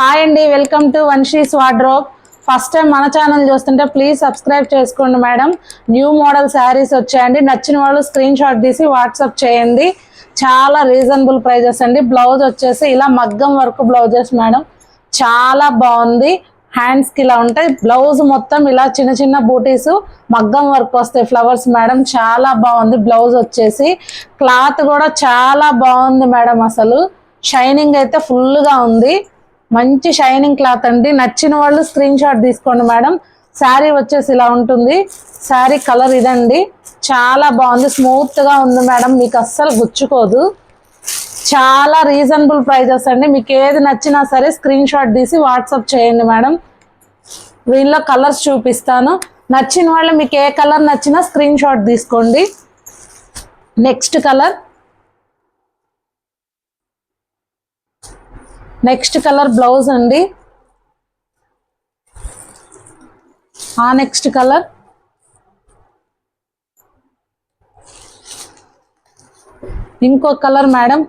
Hi అండి welcome to Vanshi's wardrobe first time మన channel చూస్తుంటే ప్లీజ్ సబ్స్క్రైబ్ చేసుకోండి మేడం. న్యూ మోడల్ శారీస్ వచ్చాయండి. నచ్చిన వాళ్ళు స్క్రీన్ షాట్ తీసి వాట్సాప్ చేయండి. చాలా రీజనబుల్ ప్రైజెస్ అండి. బ్లౌజ్ వచ్చేసి ఇలా మగ్గం వర్క్ బ్లౌజెస్ మేడం. చాలా బాగుంది. హ్యాండ్స్కి ఇలా ఉంటాయి. బ్లౌజ్ మొత్తం ఇలా చిన్న చిన్న బూటీస్ మగ్గం వర్క్ వస్తాయి ఫ్లవర్స్ మేడం. చాలా బాగుంది. బ్లౌజ్ వచ్చేసి క్లాత్ కూడా చాలా బాగుంది మేడం అసలు. షైనింగ్ అయితే ఫుల్గా ఉంది. మంచి షైనింగ్ క్లాత్ అండి. నచ్చిన వాళ్ళు స్క్రీన్ షాట్ తీసుకోండి మేడం. శారీ వచ్చేసి ఇలా ఉంటుంది. శారీ కలర్ ఇదండి. చాలా బాగుంది. స్మూత్గా ఉంది మేడం. మీకు అస్సలు గుచ్చుకోదు. చాలా రీజనబుల్ ప్రైజెస్ అండి. మీకు ఏది నచ్చినా సరే స్క్రీన్ షాట్ తీసి వాట్సాప్ చేయండి మేడం. దీనిలో కలర్స్ చూపిస్తాను. నచ్చిన వాళ్ళు మీకు ఏ కలర్ నచ్చినా స్క్రీన్ షాట్ తీసుకోండి. Next colour. Next colour blouse అండి. ఆ నెక్స్ట్ కలర్. ఇంకో కలర్ మేడం.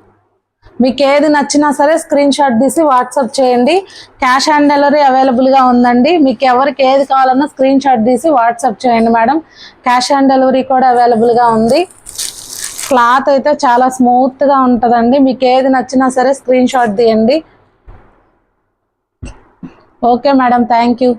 మీకు ఏది నచ్చినా సరే స్క్రీన్ షాట్ తీసి వాట్సాప్ చేయండి. క్యాష్ ఆన్ డెలివరీ అవైలబుల్గా ఉందండి. మీకు ఎవరికి ఏది కావాలన్నా స్క్రీన్ షాట్ తీసి వాట్సాప్ చేయండి మేడం. క్యాష్ ఆన్ డెలివరీ కూడా అవైలబుల్గా ఉంది. క్లాత్ అయితే చాలా స్మూత్గా ఉంటుందండి. మీకు ఏది నచ్చినా సరే స్క్రీన్ షాట్ తీయండి. Okay madam thank you